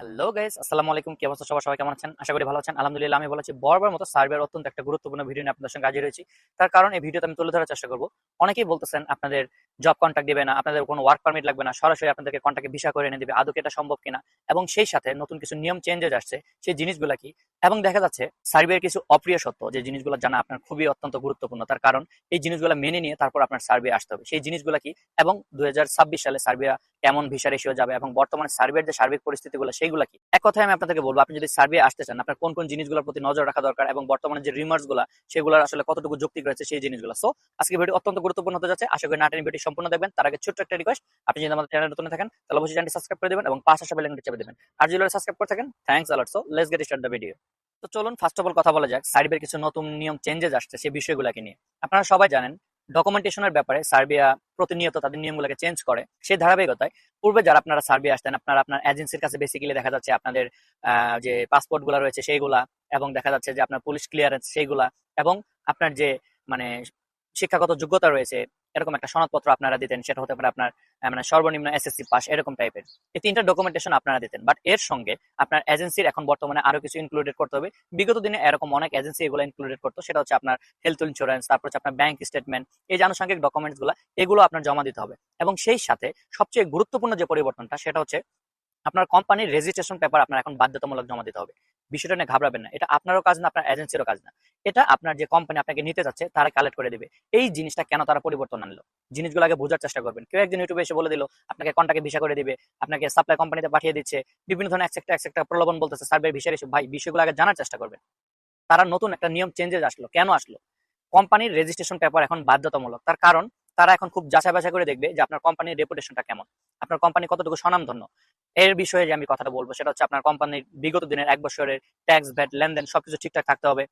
Hello guys আসসালামু আলাইকুম। কি অবস্থা? সবাই সবাই কেমন আছেন? আশা করি ভালো আছেন। আলহামদুলিল্লাহ, আমি বলেছি বরাবর মতো সার্ভের অত্যন্ত একটা গুরুত্বপূর্ণ ভিডিও নিয়ে আপনাদের সঙ্গে হাজির হয়েছি। তার কারণ এই ভিডিওতে আমি তুলে ধরার চেষ্টা করব। অনেকেই বলতেছেন, আপনাদের জব কন্ট্যাক্ট দিবে না, আপনাদের কোনো ওয়ার্ক পারমিট লাগবে না, সরাসরি আপনাদেরকে কন্ট্যাক্টে ভিসা করে এনে দিবে। আদৌ এটা সম্ভব কিনা? এবং সেই সাথে নতুন কিছু নিয়ম চেঞ্জেস আসছে, সেই জিনিসগুলো কি? এবং দেখা যাচ্ছে, সার্ভের কিছু অপ্রিয় সত্য, যে জিনিসগুলো জানা আপনার খুবই অত্যন্ত গুরুত্বপূর্ণ। তার কারণ এই জিনিসগুলো মেনে নিয়ে তারপর আপনার সার্ভে আসতে হবে। সেই জিনিসগুলো কি? এবং দুই হাজার ছাব্বিশ সালে সার্বিয়া কেমন ভিসা রেশিও যাবে? এবং বর্তমানে সার্ভের যে সার্বিক পরিস্থিতিগুলো সেইগুলো কি? এক কথায় আমি আপনাদেরকে বলব, আপনি যদি সার্ভে আসতে চান, আপনার কোন কোন জিনিসগুলোর প্রতি নজর রাখা দরকার এবং বর্তমানে যে রিমার্সগুলা, সেগুলোর আসলে কতটুকু যৌক্তিক রয়েছে সেই জিনিসগুলো। সো আজকে ভিডিও অত্যন্ত গুরুত্বপূর্ণ হতে যাচ্ছে। আশা করি নাটেন ভিডিও সম্পূর্ণ দেখবেন। তার আগে ছোট্ট একটা রিকোয়েস্ট আপনি যদি আমাদের চ্যানেল নতুন থাকেন, তাহলে অবশ্যই চ্যানেলটি সাবস্ক্রাইব করে দেবেন এবং পাঁচ আসা বেলাইনটি চেপে দেবেন। আর যদি সাবস্ক্রাইব করে থাকেন থ্যাংকস আলার so let's get start the video তো চলুন ফার্স্ট অফ অল কথা বলা যাক। সার্ভের কিছু নতুন নিয়ম চেঞ্জেস আসছে সেই বিষয়গুলোকে নিয়ে। আপনারা সবাই জানেন ডকুমেন্টেশনের ব্যাপারে সার্বিয়া প্রতিনিয়ত তাদের নিয়মগুলোকে চেঞ্জ করে সেই ধারাবাহিকতায়। পূর্বে যারা আপনারা সার্বিয়া আসতেন, আপনারা আপনার এজেন্সির কাছে বেসিক্যালি দেখা যাচ্ছে আপনাদের যে পাসপোর্টগুলা রয়েছে সেইগুলা এবং দেখা যাচ্ছে যে আপনার পুলিশ ক্লিয়ারেন্স সেইগুলা এবং আপনার যে মানে শিক্ষাগত যোগ্যতা রয়েছে এরকম একটা সনদপত্র আপনারা দিতেন, সেটা হতে পারে আপনার মানে সর্বনিম্ন এসএসসি পাস এরকম টাইপের এই তিনটা ডকুমেন্টেশন আপনারা দিতেন। বাট এর সঙ্গে আপনার এজেন্সির এখন বর্তমানে আরও কিছু ইনক্লুডেড করতে হবে। বিগত দিনে এরকম অনেক এজেন্সি এগুলো ইনক্লুডেড করতো। সেটা হচ্ছে আপনার হেলথ ইন্স্যুরেন্স তারপর হচ্ছে আপনার ব্যাংক স্টেটমেন্ট এই যে আনুষঙ্গিক ডকুমেন্টসগুলো এগুলো আপনার জমা দিতে হবে। এবং সেই সাথে সবচেয়ে গুরুত্বপূর্ণ যে পরিবর্তনটা, সেটা হচ্ছে আপনার কোম্পানির রেজিস্ট্রেশন পেপার আপনার এখন বাধ্যতামূলক জমা দিতে হবে। বিষয়টা নিয়ে ঘাবড়াবেন না। এটা আপনারও কাজ না, আপনার এজেন্সিরও কাজ না। এটা আপনার যে কোম্পানি আপনাকে নিতে যাচ্ছে, তারা কালেক্ট করে দেবে। এই জিনিসটা কেন তারা পরিবর্তন আনলো? জিনিসগুলো আগে বোঝার চেষ্টা করবেন। কেউ একজন ইউটিউবে এসে বলে দিল, আপনাকে কন্টাকে ভিসা করে দিবে, আপনাকে সাপ্লাই কোম্পানিতে পাঠিয়ে দিচ্ছে। বিভিন্ন ধরনের একটা একটা প্রলোভন বলতেছে সার্ভে ভিসা এসে ভাই, বিষয়গুলো আগে জানার চেষ্টা করবেন। তারা নতুন একটা নিয়ম চেঞ্জেস আসলো। কেন আসলো? কোম্পানির রেজিস্ট্রেশন পেপার এখন বাধ্যতামূলক। তার কারণ তারা এখন খুব যাচাই বাছাই করে দেখবে যে আপনার কোম্পানির রেপুটেশনটা কেমন। আপনার কোম্পানি কতটুকু স্বনামধন্য। এর বিষয়ে যে আমি কথাটা বলব, সেটা হচ্ছে আপনার কোম্পানির বিগত দিনের এক বছরের ট্যাক্স ভ্যাট লেনদেন সবকিছু ঠিকঠাক থাকতে হবে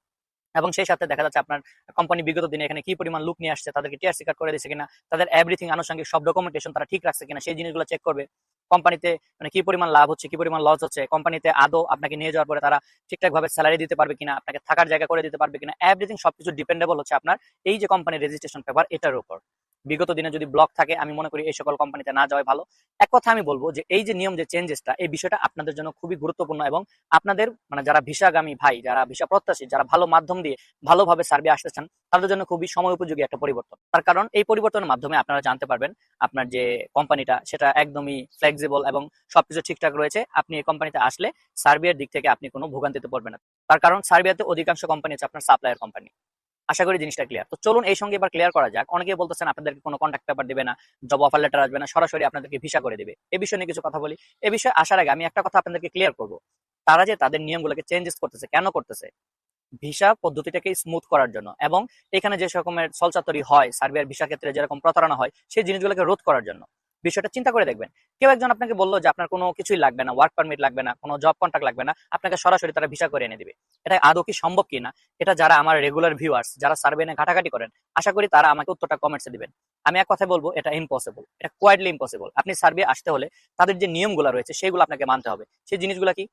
এবং সেই সাথে দেখা যাচ্ছে আপনার কোম্পানি বিগত দিনে এখানে কি পরিমাণ লুক নিয়ে আসছে, তাদেরকে টিআরসি কার্ড করে দিচ্ছে কিনা, তাদের এভরিথিং আনুষঙ্গিক সব ডকুমেন্টেশন তারা ঠিক রাখছে কিনা, সেই জিনিসগুলো চেক করবে। কোম্পানিতে মানে কি পরিমাণ লাভ হচ্ছে, কি পরিমাণ লস হচ্ছে, কোম্পানিতে আদৌ আপনাকে নিয়ে যাওয়ার পরে তারা ঠিকঠাক ভাবে স্যালারি দিতে পারবে কিনা, আপনাকে থাকার জায়গা করে দিতে পারবে কিনা এভরিথিং সবকিছু ডিপেন্ডেবল হচ্ছে আপনার। এই যে কোম্পানির রেজিস্ট্রেশন পেপার এটার উপর। বিগত দিনে যদি ব্লক থাকে, আমি মনে করি এই সকল কোম্পানিতে না যাওয়াই ভালো। এক কথা আমি বলব যে এই যে নিয়ম, যে চেঞ্জেসটা এই বিষয়টা আপনাদের জন্য খুবই গুরুত্বপূর্ণ এবং আপনাদের মানে যারা ভিসাগামী ভাই, যারা ভিসা প্রত্যাশী, যারা ভালো মাধ্যম দিয়ে ভালোভাবে সার্ভে আসতে চান, তাদের জন্য খুবই সময় উপযোগী একটা পরিবর্তন। তার কারণ এই পরিবর্তনের মাধ্যমে আপনারা জানতে পারবেন আপনার যে কোম্পানিটা সেটা একদমই ফ্লেক্সিবল এবং সবকিছু ঠিকঠাক রয়েছে, আপনি এই কোম্পানিতে আসলে সার্বিয়ার দিক থেকে আপনি কোনো ভোগান্তিতে পড়বেন না। তার কারণ সার্বিয়াতে অধিকাংশ কোম্পানি হচ্ছে আপনার সাপ্লায়ার কোম্পানি আশা করি জিনিসটা ক্লিয়ার তো চলুন এই সঙ্গে এবার ক্লিয়ার করা যাক। অনেকে বলতেছেন আপনাদেরকে কোনো কন্ট্যাক্ট পেপার দিবে না জব অফার লেটার আসবে না, সরাসরি আপনাদেরকে ভিসা করে দেবে। এই বিষয়ে নিয়ে কিছু কথা বলি। এই বিষয়ে আসার আগে আমি একটা কথা আপনাদেরকে ক্লিয়ার করব। তারা যে তাদের নিয়মগুলোকে চেঞ্জেস করতেছে, কেন করতেছে? ভিসা পদ্ধতিটাকে স্মুথ করার জন্য এবং এখানে যে রকমের সলচাতরি হয়, সার্বিয়ার ভিসা ক্ষেত্রে যেরকম প্রতারণা হয়, সেই জিনিসগুলোকে রোধ করার জন্য। বিষয়টা চিন্তা করে দেখবেন। কেউ একজন আপনাকে বলল যে, আপনার কোনো কিছুই লাগবে না ওয়ার্ক পারমিট লাগবে না, কোনো জব কন্ট্রাক্ট লাগবে না, আপনাকে সরাসরি তারা ভিসা করে এনে দিবে। এটা আদৌ কি সম্ভব কিনা? এটা যারা আমার রেগুলার ভিউয়ার্স যারা সার্ভে নিয়ে ঘাটাঘাটি করেন, আশা করি তারা আমাকে উত্তরটা কমেন্টসে দিবেন। আমি এক কথা বলব, এটা ইম্পসিবল এটা কোয়াইটলি ইম্পসিবল আপনি সার্ভে আসতে হলে তাদের যে নিয়মগুলো রয়েছে, সেগুলো আপনাকে মানতে হবে। সেই জিনিসগুলো কি?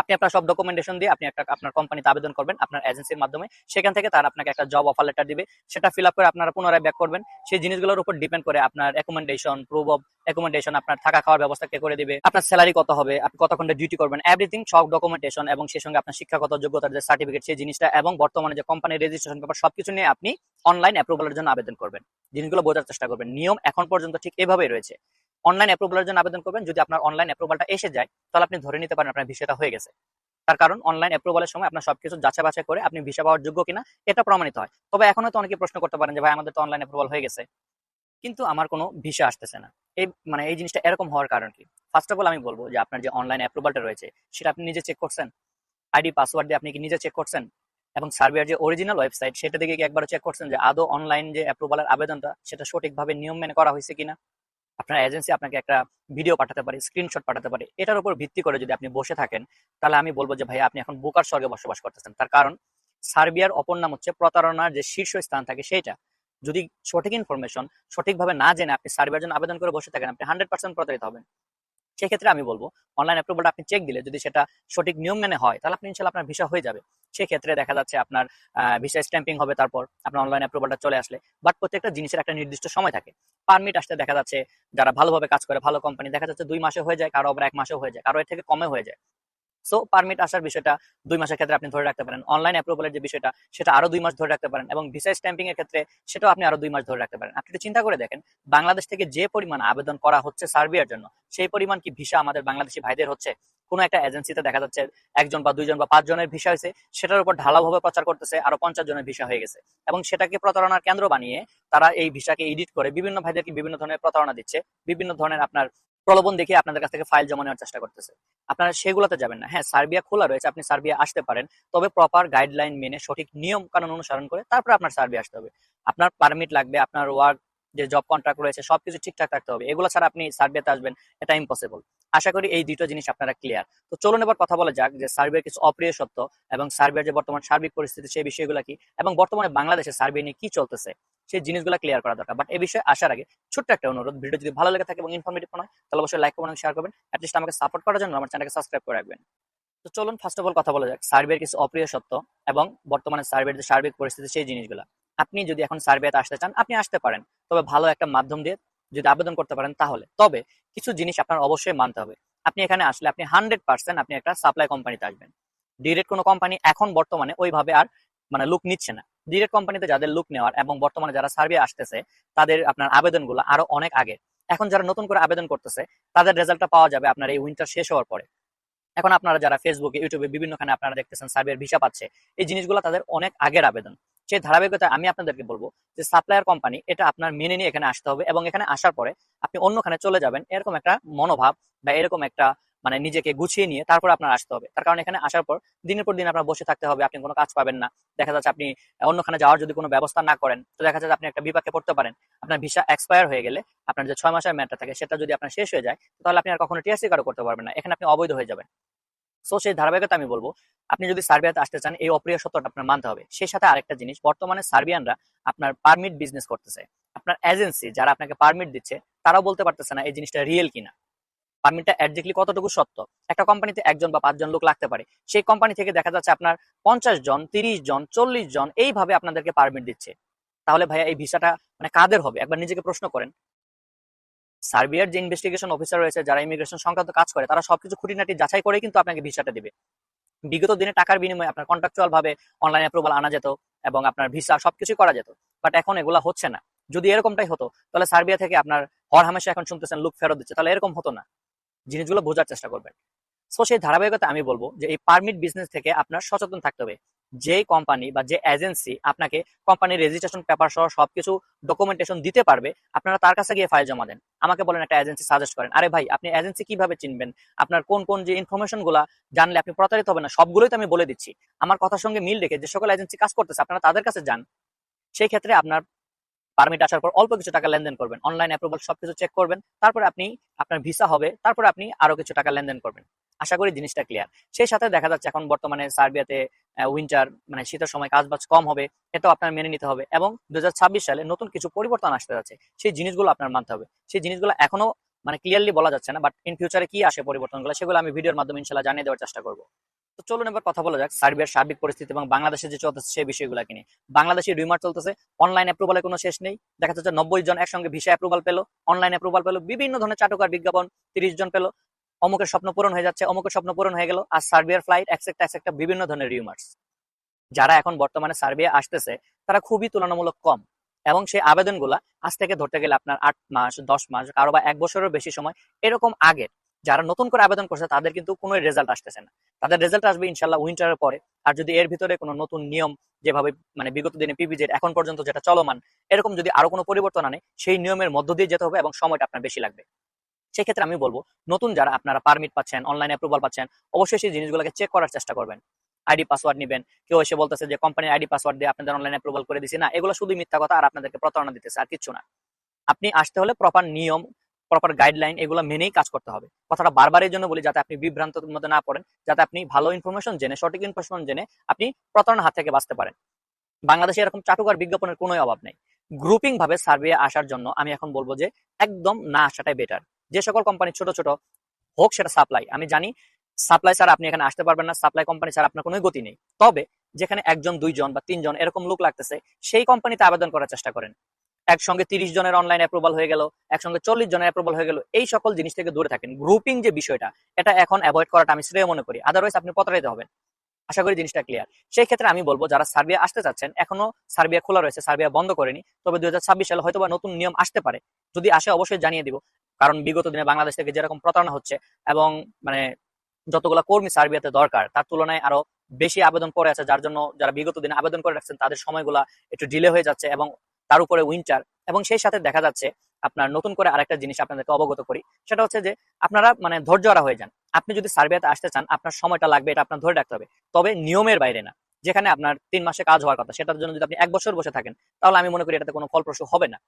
আপনি আপনার সব ডকুমেন্টেশন দিয়ে আপনি একটা আপনার কোম্পানিতে আবেদন করবেন, আপনার এজেন্সির মাধ্যমে। সেখান থেকে তারা আপনাকে একটা জব অফার লেটার দিবে। সেটা ফিল আপ করে আপনারা পুনরায় ব্যাক করবেন। সেই জিনিসগুলোর উপর ডিপেন্ড করে আপনার রেকমেন্ডেশন প্রুভ অফ রেকমেন্ডেশন আপনার থাকা খাওয়ার ব্যবস্থা কে করে দিবে, আপনার স্যালারি কত হবে, আপনি কত ঘণ্টা ডিউটি করবেন এভরিথিং সব ডকুমেন্টেশন এবং সেই সঙ্গে আপনার শিক্ষাগত যোগ্যতার যে সার্টিফিকেট সেই জিনিসটা এবং বর্তমানে যে কোম্পানির রেজিস্ট্রেশন পেপার সবকিছু নিয়ে আপনি অনলাইন অ্যাপ্রুভালের জন্য আবেদন করবেন। জিনিসগুলো বোঝার চেষ্টা করবেন। নিয়ম এখন পর্যন্ত ঠিক এভাবেই রয়েছে। অনলাইন অ্যাপ্রুভালের জন্য আবেদন করবেন। যদি আপনার অনলাইন অ্যাপ্রুভালটা এসে যায়, তাহলে আপনি ধরে নিতে পারেন আপনার বিষয়টা হয়ে গেছে। তার কারণ অনলাইন অ্যাপ্রুভালের সময় আপনার সবকিছু যাচাই বাছাই করে আপনি ভিসা পাওয়ার যোগ্য কিনা, এটা প্রমাণিত হয়। তবে এখন হয়তো অনেকে প্রশ্ন করতে পারেন যে, ভাই, আমাদের তো অনলাইন অ্যাপ্রুভাল হয়ে গেছে। কিন্তু আমার কোনো ভিসা আসতেছে না। এই মানে এই জিনিসটা এরকম হওয়ার কারণ কি? ফার্স্ট অফ অল আমি বলব যে, আপনার যে অনলাইন অ্যাপ্রুভালটা রয়েছে, সেটা আপনি নিজে চেক করছেন? আইডি পাসওয়ার্ড দিয়ে আপনি কি নিজে চেক করছেন? এবং সার্বিয়ার যে অরিজিনাল ওয়েবসাইট সেটা দিকে একবার চেক করছেন যে, আদৌ অনলাইন যে অ্যাপ্রুভালের আবেদনটা, সেটা সঠিকভাবে নিয়ম মেনে করা হয়েছে কিনা? আপনার এজেন্সি আপনাকে একটা ভিডিও পাঠাতে পারে স্ক্রিনশট পাঠাতে পারে, এটার উপর ভিত্তি করে যদি আপনি বসে থাকেন, তাহলে আমি বলব যে ভাই আপনি এখন বোকার স্বর্গে বসবাস করতেছেন। তার কারণ, সার্বিয়ার অপর নাম হচ্ছে প্রতারণার যে শীর্ষ স্থান থাকে সেইটা। যদি সঠিক ইনফরমেশন সঠিকভাবে না জেনে আপনি সার্বিয়ার জন্য আবেদন করে বসে থাকেন, আপনি হান্ড্রেড পার্সেন্ট প্রতারিত হবেন। সেক্ষেত্রে আমি বলব অনলাইন অ্যাপ্রুভালটা আপনি চেক দিলে যদি সেটা সঠিক নিয়ম মেনে হয়, তাহলে আপনি ইনশাল্লাহ আপনার ভিসা হয়ে যাবে। সেক্ষেত্রে দেখা যাচ্ছে আপনার ভিসা স্ট্যাম্পিং হবে তারপর আপনার অনলাইন অ্যাপ্রুভালটা চলে আসলে। বাট প্রত্যেকটা জিনিসের একটা নির্দিষ্ট সময় থাকে। পারমিট আসতে দেখা যাচ্ছে, যারা ভালোভাবে কাজ করে, ভালো কোম্পানি দেখা যাচ্ছে দুই মাসে হয়ে যায়, কারও আবার এক মাসে হয়ে যায়, কারও এর থেকে কমে হয়ে যায়। সো পারমিট আসার বিষয়টা দুই মাসের ক্ষেত্রে আপনি ধরে রাখতে পারেন। অনলাইন অ্যাপ্রুভালের যে বিষয়টা, সেটা আরও দুই মাস ধরে রাখতে পারেন এবং ভিসা স্ট্যাম্পিং এর ক্ষেত্রে সেটাও আপনি আরও দুই মাস ধরে রাখতে পারেন। আপনি একটু চিন্তা করে দেখেন, বাংলাদেশ থেকে যে পরিমাণ আবেদন করা হচ্ছে সার্বিয়ার জন্য, সেই পরিমাণ কি ভিসা আমাদের বাংলাদেশি ভাইদের হচ্ছে? কোনো একটা এজেন্সিতে দেখা যাচ্ছে একজন বা দুইজন বা পাঁচজনের ভিসা হয়েছে, সেটার উপর ঢালাভাবে প্রচার করতেছে আরও পঞ্চাশ জনের ভিসা হয়ে গেছে। এবং সেটাকে প্রতারণার কেন্দ্র বানিয়ে তারা এই ভিসাকে এডিট করে বিভিন্ন ভাইদেরকে বিভিন্ন ধরনের প্রতারণা দিচ্ছে, বিভিন্ন ধরনের আপনার প্রলোভন দেখিয়ে আপনাদের কাছ থেকে ফাইল জমা নেওয়ার চেষ্টা করতেছে। আপনারা সেগুলোতে যাবেন না। হ্যাঁ সার্বিয়া খোলা রয়েছে, আপনি সার্বিয়া আসতে পারেন। তবে প্রপার গাইডলাইন মেনে, সঠিক নিয়ম কানুন অনুসরণ করে তারপর আপনার সার্বিয়া আসতে হবে। আপনার পারমিট লাগবে, আপনার ওয়ার্ক যে জব কন্ট্রাক্ট রয়েছে, সবকিছু ঠিকঠাক রাখতে হবে। এগুলো ছাড়া আপনি সার্বিয়াতে আসবেন, এটা ইম্পসিবল আশা করি এই দুটো জিনিস আপনারা ক্লিয়ার তো চলুন এবার কথা বলা যাক যে সার্বিয়ার কিছু অপ্রিয় সত্য এবং সার্বিয়ার যে বর্তমান সার্বিক পরিস্থিতি, সেই বিষয়গুলো কি এবং বর্তমানে বাংলাদেশে সার্বিয়া নিয়ে কি চলতেছে। সেই জিনিসগুলো ক্লিয়ার করা দরকার। বাট এই বিষয়ে আসার আগে ছোট্ট একটা অনুরোধ ভিডিও যদি ভালো লেগে থাকে এবং ইনফরমেটিভ হয়, তাহলে অবশ্যই লাইক করবেন শেয়ার করবেন। অ্যাটলিস্ট আমাকে সাপোর্ট করার জন্য আমার চ্যানেলকে সাবস্ক্রাইব করে রাখবেন। তো চলুন ফার্স্ট অফ অল কথা বলা যাক। সার্বিয়ার কিছু অপ্রিয় সত্য এবং বর্তমানে সার্বিয়ার যে সার্বিক পরিস্থিতি, সেই জিনিসগুলো। আপনি যদি এখন সার্বিয়াতে আসতে চান, আপনি আসতে পারেন। তবে ভালো একটা মাধ্যম দিয়ে যদি আবেদন করতে পারেন, তাহলে। তবে কিছু জিনিস আপনার অবশ্যই মানতে হবে। আপনি এখানে আসলে আপনি হান্ড্রেড পার্সেন্ট আপনি একটা সাপ্লাই কোম্পানিতে আসবেন। ডিরেক্ট কোনো কোম্পানি এখন বর্তমানে ওইভাবে আর মানে লুক নিচ্ছে না। ডিরেক্ট কোম্পানিতে যাদের লুক নেওয়ার এবং বর্তমানে যারা সার্ভে আসতেছে, তাদের আপনার আবেদনগুলো আরও অনেক আগে। এখন যারা নতুন করে আবেদন করতেছে, তাদের রেজাল্টটা পাওয়া যাবে আপনার এই উইন্টার শেষ হওয়ার পরে। এখন আপনারা যারা ফেসবুকে ইউটিউবে বিভিন্নখানে আপনারা দেখতেছেন সার্ভের ভিসা পাচ্ছে, এই জিনিসগুলো তাদের অনেক আগের আবেদন। সেই ধারাবাহিকতায় আমি আপনাদেরকে বলব যে সাপ্লায়ার কোম্পানি এটা আপনার মেনে নিয়ে এখানে আসতে হবে এবং এখানে আসার পরে আপনি অন্যখানে চলে যাবেন, এরকম একটা মনোভাব বা এরকম একটা মানে নিজেকে গুছিয়ে নিয়ে তারপর আপনার আসতে হবে। তার কারণ এখানে আসার পর দিনের পর দিন আপনার বসে থাকতে হবে, আপনি কোনো কাজ পাবেন না। দেখা যাচ্ছে আপনি অন্যখানে যাওয়ার যদি কোনো ব্যবস্থা না করেন, তো দেখা যাচ্ছে আপনি একটা বিপাকে পড়তে পারেন। আপনার ভিসা এক্সপায়ার হয়ে গেলে আপনার যে ছয় মাসের ম্যাটটা থাকে সেটা যদি আপনার শেষ হয়ে যায় তাহলে আপনি আর কখনো টিএসসি কার্ড করতে পারবেন না। এখানে আপনি অবৈধ হয়ে যাবেন। সো সেই ধারাবাহিকতা আমি বলব, আপনি যদি সার্বিয়াতে আসতে চান, এই অপ্রিয় সত্যটা আপনার মানতে হবে। সেই সাথে আরেকটা জিনিস, বর্তমানে সার্বিয়ানরা আপনার পারমিট বিজনেস করতেছে। আপনার এজেন্সি যারা আপনাকে পারমিট দিচ্ছে, তারাও বলতে পারতেছে না এই জিনিসটা রিয়েল কিনা। পারমিটটা একজাক্টলি কতটুকু সত্য? একটা কোম্পানিতে একজন বা পাঁচজন লোক লাগতে পারে। সেই কোম্পানি থেকে দেখা যাচ্ছে আপনার পঞ্চাশ জন, তিরিশ জন, চল্লিশ জন এইভাবে আপনাদেরকে পারমিট দিচ্ছে। তাহলে ভাইয়া এই ভিসাটা মানে কাদের হবে? একবার নিজেকে প্রশ্ন করেন। সার্বিয়ার যে ইনভেস্টিগেশন অফিসার রয়েছে, যারা ইমিগ্রেশন সংক্রান্ত কাজ করে, তারা সবকিছু খুঁটিনাটি যাচাই করে কিন্তু আপনাকে ভিসাটা দেবে। বিগত দিনে টাকার বিনিময়ে আপনার কন্ট্রাকচুয়াল ভাবে অনলাইন অ্যাপ্রুভাল আনা যেত এবং আপনার ভিসা সবকিছুই করা যেত। বাট এখন এগুলা হচ্ছে না। যদি এরকমটাই হতো, তাহলে সার্বিয়া থেকে আপনার হর হামেশা এখন শুনতেছেন, লুক ফেরত দিচ্ছে। তাহলে এরকম হতো না। জিনিসগুলো বোঝার চেষ্টা করবেন। সো সেই ধারাবাহিকতা আমি বলব যে এই পারমিট বিজনেস থেকে আপনার সচেতন থাকতে হবে। যে কোম্পানি বা যে এজেন্সি আপনাকে কোম্পানির রেজিস্ট্রেশন পেপার সহ সবকিছু ডকুমেন্টেশন দিতে পারবে, আপনারা তার কাছে গিয়ে ফাইল জমা দেন। আমাকে বলেন, একটা এজেন্সি সাজেস্ট করেন, আরে ভাই, আপনি এজেন্সি কীভাবে চিনবেন? আপনার কোন কোন যে ইনফরমেশনগুলা জানলে আপনি প্রতারিত হবেন না, সবগুলোই তো আমি বলে দিচ্ছি। আমার কথার সঙ্গে মিল রেখে যে সকল এজেন্সি কাজ করতেছে, আপনারা তাদের কাছে যান। সেই ক্ষেত্রে আপনার পারমিট আসার পর অল্প কিছু টাকা লেনদেন করবেন। অনলাইন অ্যাপ্রুভাল সবকিছু চেক করবেন, তারপরে আপনি, আপনার ভিসা হবে, তারপরে আপনি আরও কিছু টাকা লেনদেন করবেন। আশা করি জিনিসটা ক্লিয়ার সেই সাথে দেখা যাচ্ছে এখন বর্তমানে সার্বিয়াতে উইন্টার মানে শীতের সময় কাজবাজ কম হবে এটাও আপনার মেনে নিতে হবে। এবং দুহাজার ছাব্বিশ সালে নতুন কিছু পরিবর্তন আসতে যাচ্ছে, সেই জিনিসগুলো আপনার মানতে হবে। সেই জিনিসগুলো এখনও মানে ক্লিয়ারলি বলা যাচ্ছে না বাট ইন ফিউচারে কি আসে পরিবর্তনগুলো, সেগুলো আমি ভিডিওর মাধ্যমে ইনশাল্লাহ জানিয়ে দেওয়ার চেষ্টা করব। তো চলুন এবার কথা বলা যাক সার্বিয়ার সার্বিক পরিস্থিতি এবং বাংলাদেশে যে চলতেছে সেই বিষয়গুলো কিনে বাংলাদেশে রিমার চলতেছে অনলাইন অ্যাপ্রুভালের কোনো শেষ নেই। দেখা যাচ্ছে নব্বই জন একসঙ্গে ভিসা অ্যাপ্রুভাল পেল অনলাইন অ্যাপ্রুভাল পেল, বিভিন্ন ধরনের চাটুকার বিজ্ঞাপন তিরিশ জন পেল। অমুকের স্বপ্ন পূরণ হয়ে যাচ্ছে, অমুকের স্বপ্ন পূরণ হয়ে গেল। আর সার্বিয়ার ফ্লাইট একসেক্টা একসেক্টা বিভিন্ন ধরনের রিউমার্স যারা এখন বর্তমানে সার্বিয়া আসতেছে, তারা খুবই তুলনামূলক কম। এবং সেই আবেদনগুলা আজ থেকে ধরতে গেলে আপনার আট মাস, দশ মাস, কারও বা এক বছরের বেশি সময়, এরকম আগের। যারা নতুন করে আবেদন করছে, তাদের কিন্তু কোনো রেজাল্ট আসতেছে না। তাদের রেজাল্ট আসবে ইনশাল্লাহ উইন্টারের পরে। আর যদি এর ভিতরে কোনো নতুন নিয়ম যেভাবে মানে বিগত দিনে পিপিজেড এখন পর্যন্ত যেটা চলমান, এরকম যদি আরও কোনো পরিবর্তন আনে, সেই নিয়মের মধ্য দিয়ে যেতে হবে এবং সময়টা আপনার বেশি লাগবে। সেক্ষেত্রে আমি বলব, নতুন যারা আপনারা পারমিট পাচ্ছেন অনলাইন অ্যাপ্রুভাল পাচ্ছেন, অবশ্যই সেই জিনিসগুলোকে চেক করার চেষ্টা করবেন। আইডি পাসওয়ার্ড নেবেন। কেউ এসে বলতেছে যে কোম্পানির আইডি পাসওয়ার্ড দিয়ে আপনাদের অনলাইন অ্যাপ্রুভাল করে দিছি। না, এগুলো শুধু মিথ্যা কথা আর আপনাদেরকে প্রতারণা দিতেছে আর কিছু না। আপনি আসতে হলে প্রপার নিয়ম প্রপার গাইডলাইন এগুলো মেনেই কাজ করতে হবে। কথাটা বারবার এই জন্য বলি যাতে আপনি বিভ্রান্তের মধ্যে না পড়েন, যাতে আপনি ভালো ইনফরমেশন জেনে, সঠিক ইনফরমেশন জেনে আপনি প্রতারণার হাত থেকে বাঁচতে পারেন। বাংলাদেশে এরকম চাটুকার বিজ্ঞাপনের কোনো অভাব নেই। গ্রুপিং ভাবে সার্ভে আসার জন্য আমি এখন বলব যে একদম না আসাটাই বেটার যে সকল কোম্পানি ছোট ছোট হোক সেটা সাপ্লাই আমি জানি সাপ্লাই ছাড়া আপনি এখানে আসতে পারবেন না সাপ্লাই কোম্পানি ছাড়া আপনার কোনো গতি নেই। তবে যেখানে একজন, দুইজন বা তিনজন এরকম লোক লাগতেছে, সেই কোম্পানিতে আবেদন করার চেষ্টা করেন। একসঙ্গে তিরিশ জনের অনলাইন অ্যাপ্রুভাল হয়ে গেল, একসঙ্গে চল্লিশ জনের অ্যাপ্রুভাল হয়ে গেল, এই সকল জিনিস থেকে দূরে থাকেন। গ্রুপিং যে বিষয়টা, এটা এখন অ্যাভয়েড করাটা আমি শ্রেয় মনে করি। আদারওয়াইজ আপনি প্রতারিত হবেন। আশা করি জিনিসটা ক্লিয়ার সেই ক্ষেত্রে আমি বলব, যারা সার্বিয়া আসতে চাচ্ছেন, এখনও সার্বিয়া খোলা রয়েছে, সার্বিয়া বন্ধ করেনি, তবে দুই সালে হয়তো বা নতুন নিয়ম আসতে পারে। যদি আসে অবশ্যই জানিয়ে দিব, কারণ বিগত দিনে বাংলাদেশ থেকে যেরকম প্রতারণা হচ্ছে এবং মানে যতগুলো কর্মী সার্বিয়াতে দরকার, তার তুলনায় আরও বেশি আবেদন করে আছে, যার জন্য যারা বিগত দিনে আবেদন করে রাখছেন, তাদের সময়গুলা একটু ডিলে হয়ে যাচ্ছে এবং তার উপরে উইন্টার এবং সেই সাথে দেখা যাচ্ছে আপনার নতুন করে আরেকটা জিনিস আপনাদেরকে অবগত করি। সেটা হচ্ছে যে আপনারা মানে ধৈর্যরা হয়ে যান। আপনি যদি সার্ভেতে আসতে চান, আপনার সময়টা লাগবে, এটা আপনার ধরে রাখতে হবে। তবে নিয়মের বাইরে না। যেখানে আপনার তিন মাসে কাজ হওয়ার কথা, সেটার জন্য যদি আপনি এক বছর বসে থাকেন, তাহলে আমি মনে করি এটাতে কোনো ফলপ্রসূ হবে না।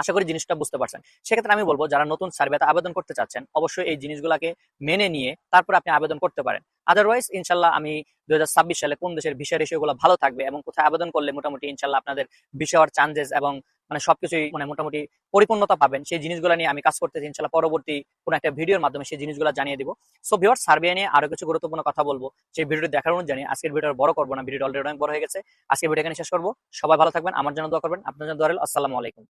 আশা করি জিনিসটা বুঝতে পারছেন। সেক্ষেত্রে আমি বলব, যারা নতুন সার্ভেতে আবেদন করতে চাচ্ছেন, অবশ্যই এই জিনিসগুলোকে মেনে নিয়ে তারপর আপনি আবেদন করতে পারেন। আদারওয়াইজ ইনশাল্লাহ আমি দু হাজার ছাব্বিশ সালে কোন দেশের ভিসা রেশিওগুলো ভালো থাকবে এবং কোথায় আবেদন করলে মোটামুটি ইনশাল্লাহ আপনাদের ভিসা চান্সেস এবং মানে সবকিছুই মানে মোটামুটি পরিপূর্ণতা পাবেন, সেই জিনিসগুলো নিয়ে আমি কাজ করতেছি। ইনশাল্লাহ পরবর্তী কোনো একটা ভিডিওর মাধ্যমে সেই জিনিসগুলো জানিয়ে দিব। সো ভিওর সার্ভে নিয়ে আরও কিছু গুরুত্বপূর্ণ কথা বলব। সেই ভিডিওটি দেখার অনুরোধ জানিয়ে আজকের ভিডিও বড় করব না ভিডিও অলরেডি অনেক বড় হয়ে গেছে। আজকে ভিডিও এখানে শেষ করব। সবাই ভালো থাকবেন, আমার জন্য দোয়া করবেন। আপনার জন্য দোয়া। আসসালামু আলাইকুম।